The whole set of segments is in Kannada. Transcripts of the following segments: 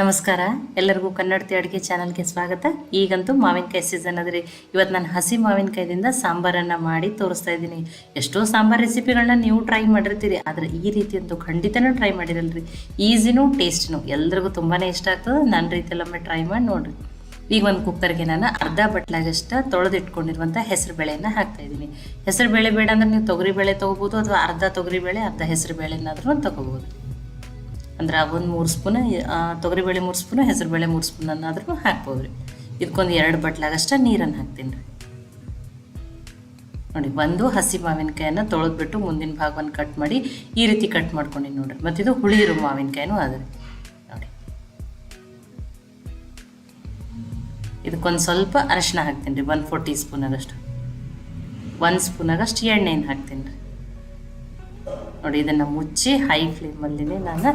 ನಮಸ್ಕಾರ. ಎಲ್ಲರಿಗೂ ಕನ್ನಡತಿ ಅಡುಗೆ ಚಾನಲ್ಗೆ ಸ್ವಾಗತ. ಈಗಂತೂ ಮಾವಿನಕಾಯಿ ಸೀಸನ್ ಅದ್ರಿ. ಇವತ್ತು ನಾನು ಹಸಿ ಮಾವಿನಕಾಯಿದಿಂದ ಸಾಂಬಾರನ್ನು ಮಾಡಿ ತೋರಿಸ್ತಾ ಇದ್ದೀನಿ. ಎಷ್ಟೋ ಸಾಂಬಾರ್ ರೆಸಿಪಿಗಳನ್ನ ನೀವು ಟ್ರೈ ಮಾಡಿರ್ತೀರಿ. ಆದರೆ ಈ ರೀತಿ ಅಂತೂ ಖಂಡಿತನೂ ಟ್ರೈ ಮಾಡಿರಲ್ರಿ. ಈಸಿನೂ ಟೇಸ್ಟ್ನು ಎಲ್ರಿಗೂ ತುಂಬಾ ಇಷ್ಟ ಆಗ್ತದೆ. ನನ್ನ ರೀತಿಯಲ್ಲೊಮ್ಮೆ ಟ್ರೈ ಮಾಡಿ ನೋಡಿರಿ. ಈಗ ಒಂದು ಕುಕ್ಕರ್ಗೆ ನಾನು ಅರ್ಧ ಬಟ್ಲಾಗಷ್ಟ ತೊಳೆದಿಟ್ಕೊಂಡಿರುವಂಥ ಹೆಸರು ಬೇಳೆಯನ್ನು ಹಾಕ್ತಾ ಇದ್ದೀನಿ. ಹೆಸರು ಬೇಳೆ ಬೇಡ ಅಂದ್ರೆ ನೀವು ತೊಗರಿ ಬೇಳೆ ತೊಗೋಬೋದು ಅಥವಾ ಅರ್ಧ ತೊಗರಿ ಬೇಳೆ ಅರ್ಧ ಹೆಸರು ಬೇಳೆನಾದ್ರೂ ತೊಗೋಬೋದು. ಅಂದ್ರೆ ಒಂದು ಮೂರು ಸ್ಪೂನ್ ತೊಗರಿಬೇಳೆ ಮೂರು ಸ್ಪೂನು ಹೆಸರುಬೇಳೆ ಮೂರು ಸ್ಪೂನ್ ಅನ್ನಾದ್ರೂ ಹಾಕ್ಬೋದು ರೀ ಇದಕ್ಕೊಂದು ಎರಡು ಬಟ್ಲಾಗಷ್ಟ ನೀರನ್ನು ಹಾಕ್ತೀನಿ ರೀ. ನೋಡಿ, ಒಂದು ಹಸಿ ಮಾವಿನಕಾಯನ್ನು ತೊಳೆದ್ಬಿಟ್ಟು ಮುಂದಿನ ಭಾಗವನ್ನು ಕಟ್ ಮಾಡಿ ಈ ರೀತಿ ಕಟ್ ಮಾಡ್ಕೊಂಡಿನಿ ನೋಡ್ರಿ. ಮತ್ತು ಇದು ಹುಳಿ ಇರೋ ಮಾವಿನಕಾಯಿನೂ ಅದ ರೀ ನೋಡಿ. ಇದಕ್ಕೊಂದು ಸ್ವಲ್ಪ ಅರಶಿನ ಹಾಕ್ತೀನಿ ರೀ ಒನ್ ಫೋರ್ ಟೀ ಸ್ಪೂನ್ ಆಗಷ್ಟು ಒಂದು ಸ್ಪೂನ್ ಆಗಷ್ಟು ಎಣ್ಣೆಯನ್ನು ಹಾಕ್ತೀನಿ ರೀ. ನೋಡಿ, ಇದನ್ನು ಮುಚ್ಚಿ ಹೈ ಫ್ಲೇಮಲ್ಲಿನೇ ನಾನು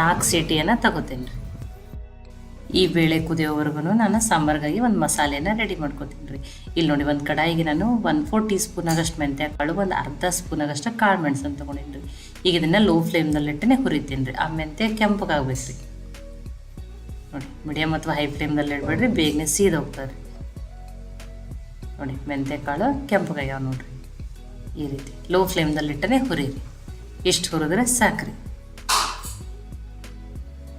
ನಾಲ್ಕು ಸೀಟಿಯನ್ನು ತಗೋತೀನಿ. ರೀ ಈ ಬೇಳೆ ಕುದಿಯೋವರೆಗೂ ನಾನು ಸಾಂಬಾರ್ಗಾಗಿ ಒಂದು ಮಸಾಲೆನ ರೆಡಿ ಮಾಡ್ಕೋತೀನಿ ರೀ. ಇಲ್ಲಿ ನೋಡಿ ಒಂದು ಕಡಾಯಿಗೆ ನಾನು ಒನ್ ಫೋರ್ ಟೀ ಸ್ಪೂನ್ ಆಗಷ್ಟು ಮೆಂತ್ಯ ಕಾಳು ಒಂದು ಅರ್ಧ ಸ್ಪೂನ್ ಆಗಷ್ಟು ಕಾಳು ಮೆಣಸನ್ನು ತೊಗೊಂಡಿನಿ ರೀ. ಈಗ ಇದನ್ನು ಲೋ ಫ್ಲೇಮ್ದಲ್ಲಿಟ್ಟನೆ ಹುರಿತೀನಿ ರೀ. ಆ ಮೆಂತ್ಯ ಕೆಂಪಗಾಗ್ಬೇಕು ರೀ ನೋಡಿ ಮೀಡಿಯಮ್ ಅಥವಾ ಹೈ ಫ್ಲೇಮ್ದಲ್ಲಿ ಇಡಬೇಡ್ರಿ, ಬೇಗನೆ ಸೀದೋಗ್ತಾರೆ ನೋಡಿ ಮೆಂತ್ಯ ಕಾಳು ಕೆಂಪಗಾಗ್ಯಾವ ನೋಡಿರಿ. ಈ ರೀತಿ ಲೋ ಫ್ಲೇಮ್ದಲ್ಲಿಟ್ಟನೆ ಹುರಿರಿ. ಇಷ್ಟು ಹುರಿದ್ರೆ ಸಾಕ್ರಿ.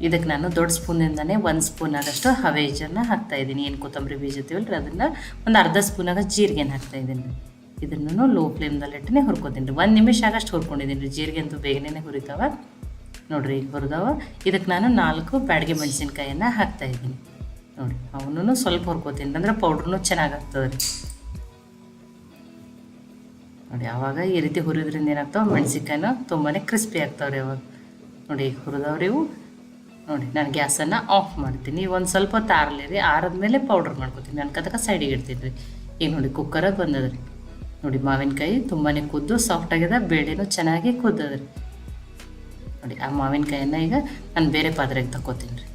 ಇದಕ್ಕೆ ನಾನು ದೊಡ್ಡ ಸ್ಪೂನಿಂದನೇ ಒಂದು ಸ್ಪೂನ್ ಆಗಷ್ಟು ಹವೇಜನ್ನು ಹಾಕ್ತಾ ಇದ್ದೀನಿ. ಏನು ಕೊತ್ತಂಬರಿ ಬೀಜ ತಿಳಿ ಅದನ್ನು ಒಂದು ಅರ್ಧ ಸ್ಪೂನಾಗ ಜೀರಿಗೆನ ಹಾಕ್ತಾ ಇದ್ದೀನಿ. ರೀ ಇದನ್ನು ಲೋ ಫ್ಲೇಮ್ದಲ್ಲಿಟ್ಟನೆ ಹುರ್ಕೊತೀನಿ. ರೀ ಒಂದು ನಿಮಿಷ ಆಗಷ್ಟು ಹುರ್ಕೊಂಡಿದ್ದೀನಿ. ರೀ ಜೀರಿಗೆ ಅಂತೂ ಬೇಗನೆ ಹುರಿತಾವ. ನೋಡಿರಿ ಈಗ ಹುರಿದವ. ಇದಕ್ಕೆ ನಾನು ನಾಲ್ಕು ಬ್ಯಾಡಿಗೆ ಮೆಣಸಿನ್ಕಾಯನ್ನು ಹಾಕ್ತಾ ಇದ್ದೀನಿ. ನೋಡಿ ಅವನು ಸ್ವಲ್ಪ ಹುರ್ಕೋತೀನಿ. ಅಂದ್ರೆ ಪೌಡ್ರೂ ಚೆನ್ನಾಗಾಗ್ತದೆ ರೀ ನೋಡಿ ಆವಾಗ ಈ ರೀತಿ ಹುರಿದ್ರಿಂದ ಏನಾಗ್ತಾವೆ? ಮೆಣಸಿನ್ಕಾಯಿನ ತುಂಬಾ ಕ್ರಿಸ್ಪಿ ಆಗ್ತಾವ್ರಿ ಅವಾಗ. ನೋಡಿ, ಈಗ ಹುರಿದವ್ರಿ ಇವು. ನೋಡಿ, ನಾನು ಗ್ಯಾಸನ್ನು ಆಫ್ ಮಾಡ್ತೀನಿ. ಒಂದು ಸ್ವಲ್ಪ ಹೊತ್ತು ಆರಲಿ ರೀ, ಆರದ್ಮೇಲೆ ಪೌಡ್ರ್ ಮಾಡ್ಕೊತೀನಿ. ನಾನು ಕದಕ ಸೈಡಿಗೆ ಇಡ್ತೀನಿ ರೀ ಈಗ ನೋಡಿ ಕುಕ್ಕರಾಗ ಬಂದದ್ರಿ. ನೋಡಿ, ಮಾವಿನಕಾಯಿ ತುಂಬಾ ಕುದ್ದು ಸಾಫ್ಟ್ ಆಗ್ಯದ ಬೇಳೆನೂ ಚೆನ್ನಾಗಿ ಕುದ್ದದ್ರಿ. ನೋಡಿ, ಆ ಮಾವಿನಕಾಯಿಯನ್ನು ಈಗ ನಾನು ಬೇರೆ ಪಾತ್ರೆಗೆ ತಗೋತೀನಿ ರೀ.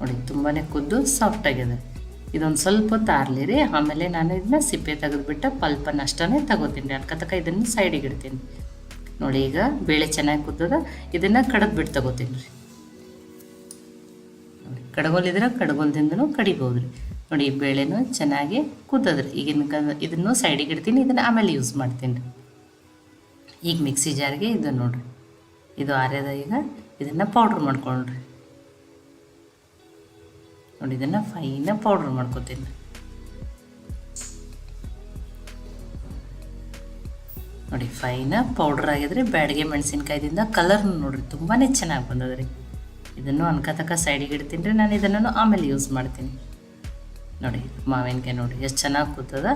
ನೋಡಿ ತುಂಬಾ ಕುದ್ದು ಸಾಫ್ಟ್ ಆಗ್ಯದ ಇದೊಂದು ಸ್ವಲ್ಪ ಹೊತ್ತು ಆರ್ಲಿ ರೀ, ಆಮೇಲೆ ನಾನು ಇದನ್ನ ಸಿಪ್ಪೆ ತೆಗೆದುಬಿಟ್ಟು ಪಲ್ಪನ್ನು ಅಷ್ಟೇ ತಗೋತೀನಿ ರೀ. ಅನ್ಕತಕ ಇದನ್ನು ಸೈಡಿಗೆ ಇಡ್ತೀನಿ. ನೋಡಿ ಈಗ ಬೇಳೆ ಚೆನ್ನಾಗಿ ಕುದ್ದದ. ಇದನ್ನು ಕಡದ್ ಬಿಟ್ಟು ತಗೋತೀನಿ ರೀ. ನೋಡಿ ಕಡಗೋಲಿದ್ರೆ ಕಡಗೋಲ್ದಿಂದನೂ ಕಡಿಬೋದು ರೀ ನೋಡಿ, ಈ ಬೇಳೆನೂ ಚೆನ್ನಾಗಿ ಕುದ್ದದ್ರಿ. ಈಗಿನ ಇದನ್ನು ಸೈಡಿಗೆ ಇಡ್ತೀನಿ, ಇದನ್ನು ಆಮೇಲೆ ಯೂಸ್ ಮಾಡ್ತೀನಿ ರೀ. ಈಗ ಮಿಕ್ಸಿ ಜಾರ್ಗೆ ಇದು ನೋಡ್ರಿ. ಇದು ಆರ್ಯದ ಈಗ ಇದನ್ನು ಪೌಡ್ರ್ ಮಾಡ್ಕೊಂಡ್ರಿ. ನೋಡಿ, ಇದನ್ನು ಫೈನ ಪೌಡ್ರ್ ಮಾಡ್ಕೊತೀನಿ ನೋಡಿ ಫೈನ ಪೌಡ್ರ್ ಆಗಿದ್ರೆ ಬ್ಯಾಡಿಗೆ ಮೆಣಸಿನ್ಕಾಯ್ದಿಂದ ಕಲರ್ ನೋಡ್ರಿ ತುಂಬಾ ಚೆನ್ನಾಗಿ ಬಂದದ್ರಿ. ಇದನ್ನು ಅನ್ಕತಕ ಸೈಡಿಗೆ ಇಡ್ತೀನಿ ನಾನು ಇದನ್ನು ಆಮೇಲೆ ಯೂಸ್ ಮಾಡ್ತೀನಿ. ನೋಡಿ, ಮಾವಿನಕಾಯಿ ನೋಡಿ, ಎಷ್ಟು ಚೆನ್ನಾಗಿ ಕೂತದ.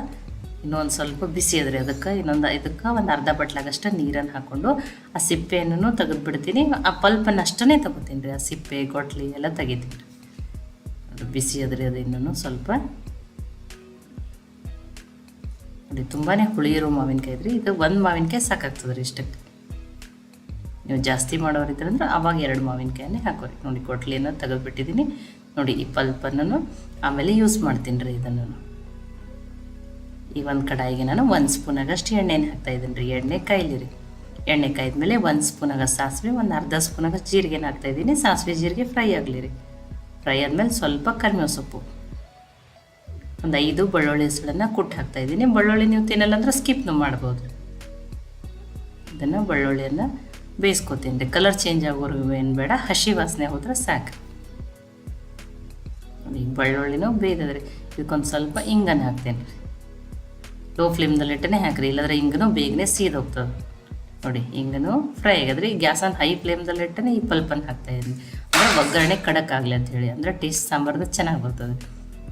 ಇನ್ನೊಂದು ಸ್ವಲ್ಪ ಬಿಸಿ ಅದ್ರಿ ಅದಕ್ಕೆ, ಇನ್ನೊಂದು ಇದಕ್ಕೆ ಒಂದು ಅರ್ಧ ಬಟ್ಲಾಗಷ್ಟು ನೀರನ್ನು ಹಾಕ್ಕೊಂಡು ಆ ಸಿಪ್ಪೆಯನ್ನು ತೆಗೆದು ಬಿಡ್ತೀನಿ ಆ ಪಲ್ಪನ್ನು ಅಷ್ಟೇ ತಗೋತೀನಿ ರೀ, ಆ ಸಿಪ್ಪೆ ಕೊಟ್ಲಿ ಎಲ್ಲ ತೆಗಿತೀನಿ. ನೋಡಿ ಬಿಸಿ ಅದ್ರಿ ಅದು ಇನ್ನೂ ಸ್ವಲ್ಪ ನೋಡಿ ತುಂಬಾ ಹುಳಿ ಇರೋ ಮಾವಿನಕಾಯಿ ಇದ್ರಿ ಇದು ಒಂದು ಮಾವಿನಕಾಯಿ ಸಾಕಾಗ್ತದೆ ರೀ ಇಷ್ಟಕ್ಕೆ. ನೀವು ಜಾಸ್ತಿ ಮಾಡೋರಿದ್ರೆ ಅಂದ್ರೆ ಅವಾಗ ಎರಡು ಮಾವಿನಕಾಯನ್ನೇ ಹಾಕೋರಿ. ನೋಡಿ ಕೊಟ್ಲಿಯನ್ನು ತೆಗೆದುಬಿಟ್ಟಿದ್ದೀನಿ ನೋಡಿ, ಈ ಪಲ್ಪನ್ನು ಆಮೇಲೆ ಯೂಸ್ ಮಾಡ್ತೀನಿ ರೀ ಇದನ್ನು. ಈ ಒಂದು ಕಡಾಯಿಗೆ ನಾನು ಒಂದು ಸ್ಪೂನಾಗಷ್ಟು ಎಣ್ಣೆನ ಹಾಕ್ತಾ ಇದ್ದೀನಿ ರೀ. ಎಣ್ಣೆ ಕಾಯಿಲಿ ರೀ. ಎಣ್ಣೆ ಕಾಯ್ದ್ಮೇಲೆ ಒಂದು ಸ್ಪೂನಾಗ ಸಾಸಿವೆ, ಒಂದು ಅರ್ಧ ಸ್ಪೂನಾಗ ಜೀರಿಗೆನ ಹಾಕ್ತಾಯಿದ್ದೀನಿ ಸಾಸಿವೆ, ಜೀರಿಗೆ ಫ್ರೈ ಆಗಲಿ ರೀ. ಫ್ರೈ ಆದಮೇಲೆ ಸ್ವಲ್ಪ ಕರಿಮೇವು ಸೊಪ್ಪು ಒಂದು ಐದು ಬೆಳ್ಳುಳ್ಳಿ ಹೆಸಳನ್ನು ಕುಟ್ಟು ಹಾಕ್ತಾಯಿದ್ದೀನಿ ಬೆಳ್ಳುಳ್ಳಿ ನೀವು ತಿನ್ನಲ್ಲ ಅಂದ್ರೆ ಸ್ಕಿಪ್ನು ಮಾಡ್ಬೋದು. ಇದನ್ನು ಬೆಳ್ಳುಳ್ಳಿಯನ್ನು ಬೇಯಿಸ್ಕೊತೀನಿ. ರೀ ಕಲರ್ ಚೇಂಜ್ ಆಗೋರು ಏನು ಬೇಡ, ಹಸಿ ವಾಸನೆ ಹೋದ್ರೆ ಸಾಕು. ಈಗ ಬೆಳ್ಳುಳ್ಳಿನೂ ಬೇಯ್ದದ್ರಿ. ಇದಕ್ಕೊಂದು ಸ್ವಲ್ಪ ಹಿಂಗನ್ನು ಹಾಕ್ತೇನೆ. ಲೋ ಫ್ಲೇಮ್ದಲ್ಲಿ ಇಟ್ಟನೆ ಹಾಕ್ರಿ, ಇಲ್ಲಾದ್ರೆ ಹಿಂಗನೂ ಬೇಗನೆ ಸೀದೋಗ್ತದೆ ನೋಡಿ ಹಿಂಗನು ಫ್ರೈ ಆಗದ್ರಿ. ಗ್ಯಾಸನ್ನು ಹೈ ಫ್ಲೇಮ್ದಲ್ಲಿ ಇಟ್ಟನೆ ಈ ಪಲ್ಪನ್ನು ಹಾಕ್ತಾಯಿದ್ದೀನಿ ಅಂದರೆ ಒಗ್ಗರಣೆ ಕಡಕ್ಕಾಗಲಿ ಅಂತ ಹೇಳಿ. ಅಂದರೆ ಟೇಸ್ಟ್ ಸಾಂಬಾರ್ದು ಚೆನ್ನಾಗಿ ಬರ್ತದೆ.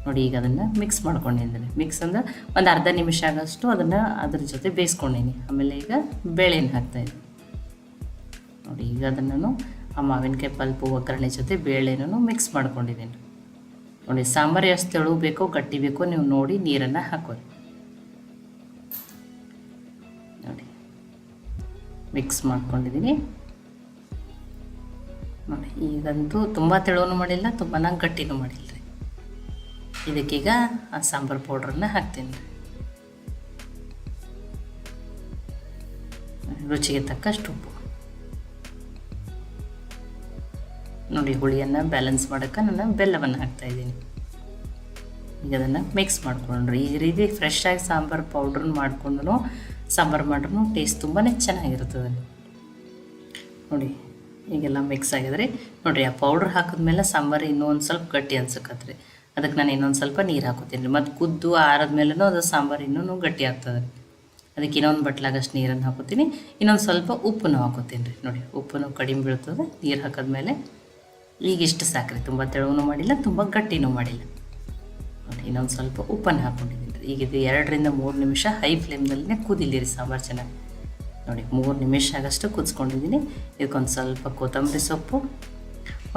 ನೋಡಿ ಈಗ ಅದನ್ನು ಮಿಕ್ಸ್ ಮಾಡ್ಕೊಂಡಿದ್ದೀನಿ. ಮಿಕ್ಸ್ ಅಂದ್ರೆ ಒಂದು ಅರ್ಧ ನಿಮಿಷ ಆಗೋಷ್ಟು ಅದನ್ನು ಅದ್ರ ಜೊತೆ ಬೇಯಿಸ್ಕೊಂಡಿನಿ. ಆಮೇಲೆ ಈಗ ಬೇಳೆನ ಹಾಕ್ತಾಯಿದ್ದೀನಿ ನೋಡಿ, ಈಗ ಅದನ್ನು ಆ ಮಾವಿನಕಾಯಿ ಪಲ್ಪು ಒಗ್ಗರಣೆ ಜೊತೆ ಬೇಳೆನೂ ಮಿಕ್ಸ್ ಮಾಡ್ಕೊಂಡಿದ್ದೀನಿ. ನೋಡಿ, ಸಾಂಬಾರು ಎಷ್ಟು ತೆಳು ಬೇಕೋ ಗಟ್ಟಿ ಬೇಕೋ ನೀವು ನೋಡಿ ನೀರನ್ನು ಹಾಕೋರಿ. ನೋಡಿ ಮಿಕ್ಸ್ ಮಾಡ್ಕೊಂಡಿದ್ದೀನಿ. ನೋಡಿ, ಈಗಂತೂ ತುಂಬ ತೆಳುವೂ ಮಾಡಿಲ್ಲ ತುಂಬ ಗಟ್ಟಿನೂ ಮಾಡಿಲ್ಲ ಇದಕ್ಕೀಗ ಸಾಂಬಾರು ಪೌಡ್ರನ್ನ ಹಾಕ್ತೀನಿ. ರುಚಿಗೆ ತಕ್ಕಷ್ಟು ಉಪ್ಪು. ನೋಡಿ, ಹುಳಿಯನ್ನು ಬ್ಯಾಲೆನ್ಸ್ ಮಾಡೋಕ್ಕೆ ನಾನು ಬೆಲ್ಲವನ್ನು ಹಾಕ್ತಾಯಿದ್ದೀನಿ ಈಗ ಅದನ್ನು ಮಿಕ್ಸ್ ಮಾಡ್ಕೊಂಡ್ರಿ ಈ ರೀತಿ ಫ್ರೆಶ್ ಆಗಿ ಸಾಂಬಾರು ಪೌಡ್ರನ್ನ ಮಾಡ್ಕೊಂಡು ಸಾಂಬಾರು ಮಾಡ್ರೂ ಟೇಸ್ಟ್ ತುಂಬಾ ಚೆನ್ನಾಗಿರ್ತದೆ ನೋಡಿ, ಈಗೆಲ್ಲ ಮಿಕ್ಸ್ ಆಗಿದ್ರೆ. ನೋಡಿರಿ, ಆ ಪೌಡ್ರ್ ಹಾಕಿದ್ಮೇಲೆ ಸಾಂಬಾರು ಇನ್ನೂ ಒಂದು ಸ್ವಲ್ಪ ಗಟ್ಟಿ ಅನ್ಸಕತ್ರಿ. ಅದಕ್ಕೆ ನಾನು ಇನ್ನೊಂದು ಸ್ವಲ್ಪ ನೀರು ಹಾಕೋತೀನಿ. ರೀ ಮತ್ತು ಕುದ್ದು ಆರದ್ಮೇಲೂ ಅದು ಸಾಂಬಾರು ಇನ್ನೂ ಗಟ್ಟಿ ಆಗ್ತದೆ. ರೀ ಅದಕ್ಕೆ ಇನ್ನೊಂದು ಬಟ್ಲಾಗಷ್ಟು ನೀರನ್ನು ಹಾಕೋತೀನಿ. ಇನ್ನೊಂದು ಸ್ವಲ್ಪ ಉಪ್ಪನ್ನು ಹಾಕೋತೀನಿ ರೀ. ನೋಡಿ ಉಪ್ಪನ್ನು ಕಡಿಮೆ ಬೀಳ್ತದೆ. ನೀರು ಹಾಕಿದ್ಮೇಲೆ ಈಗ ಇಷ್ಟು ಸಾಕ್ರಿ. ತುಂಬ ತೆಳುವೂ ಮಾಡಿಲ್ಲ, ತುಂಬ ಗಟ್ಟಿನೂ ಮಾಡಿಲ್ಲ. ನೋಡಿ, ಇನ್ನೊಂದು ಸ್ವಲ್ಪ ಉಪ್ಪನ್ನು ಹಾಕ್ಕೊಂಡಿದ್ದೀನಿ ರೀ. ಈಗ ಇದು ಎರಡರಿಂದ ಮೂರು ನಿಮಿಷ ಹೈ ಫ್ಲೇಮ್ನಲ್ಲೇ ಕುದಿಲಿ ರೀ ಸಾಂಬಾರು ಚೆನ್ನಾಗಿ. ನೋಡಿ, ಮೂರು ನಿಮಿಷ ಆಗಷ್ಟು ಕುದಿಸ್ಕೊಂಡಿದ್ದೀನಿ. ಇದಕ್ಕೊಂದು ಸ್ವಲ್ಪ ಕೊತ್ತಂಬರಿ ಸೊಪ್ಪು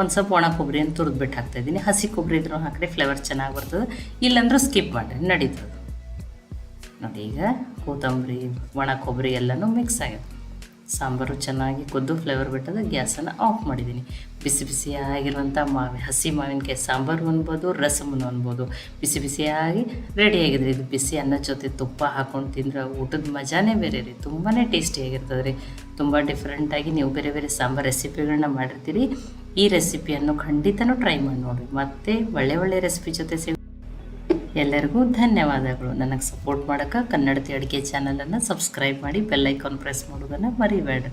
ಒಂದು ಸ್ವಲ್ಪ ಒಣ ಕೊಬ್ಬರಿಯನ್ನು ತುರಿದ್ಬಿಟ್ಟು ಹಾಕ್ತಾಯಿದ್ದೀನಿ ಹಸಿ ಕೊಬ್ಬರಿ ಇದ್ರೂ ಹಾಕಿದ್ರೆ ಫ್ಲೇವರ್ ಚೆನ್ನಾಗಿ ಬರ್ತದೆ. ಇಲ್ಲಾಂದ್ರೂ ಸ್ಕಿಪ್ ಮಾಡಿರಿ, ನಡೀತದೆ. ನೋಡಿ ಈಗ ಕೊತ್ತಂಬರಿ, ಒಣ ಕೊಬ್ಬರಿ ಎಲ್ಲನೂ ಮಿಕ್ಸ್ ಆಗಿದೆ ಸಾಂಬಾರು ಚೆನ್ನಾಗಿ ಕುದ್ದು ಫ್ಲೇವರ್ ಬಿಟ್ಟದ, ಗ್ಯಾಸನ್ನು ಆಫ್ ಮಾಡಿದ್ದೀನಿ ಬಿಸಿ ಬಿಸಿಯಾಗಿರುವಂಥ ಮಾವಿ, ಹಸಿ ಮಾವಿನಕಾಯಿ ಸಾಂಬಾರು ಅನ್ಬೋದು ರಸಮನ್ನು ಅನ್ಬೋದು. ಬಿಸಿ ಬಿಸಿಯಾಗಿ ರೆಡಿಯಾಗಿದೆ ಇದು ಬಿಸಿ ಅನ್ನ ಜೊತೆ ತುಪ್ಪ ಹಾಕ್ಕೊಂಡು ತಿಂದ್ರೆ ಊಟದ ಮಜಾನೇ ಬೇರೆ ರೀ. ತುಂಬಾ ಟೇಸ್ಟಿಯಾಗಿರ್ತದೆ ರೀ. ತುಂಬ ಡಿಫ್ರೆಂಟಾಗಿ ನೀವು ಬೇರೆ ಬೇರೆ ಸಾಂಬಾರು ರೆಸಿಪಿಗಳನ್ನ ಮಾಡಿರ್ತೀರಿ. ಈ ರೆಸಿಪಿಯನ್ನು ಖಂಡಿತನೂ ಟ್ರೈ ಮಾಡಿ ನೋಡಿ ಮತ್ತೆ ಒಳ್ಳೆ ಒಳ್ಳೆ ರೆಸಿಪಿ ಜೊತೆ ಸಿಗ ಎಲ್ಲರಿಗೂ ಧನ್ಯವಾದಗಳು. ನನಗೆ ಸಪೋರ್ಟ್ ಮಾಡೋಕ್ಕೆ ಕನ್ನಡತಿ ಅಡುಗೆ ಚಾನಲನ್ನು ಸಬ್ಸ್ಕ್ರೈಬ್ ಮಾಡಿ ಬೆಲ್ಲೈಕಾನ್ ಪ್ರೆಸ್ ಮಾಡೋದನ್ನು ಮರಿಬೇಡ್ರಿ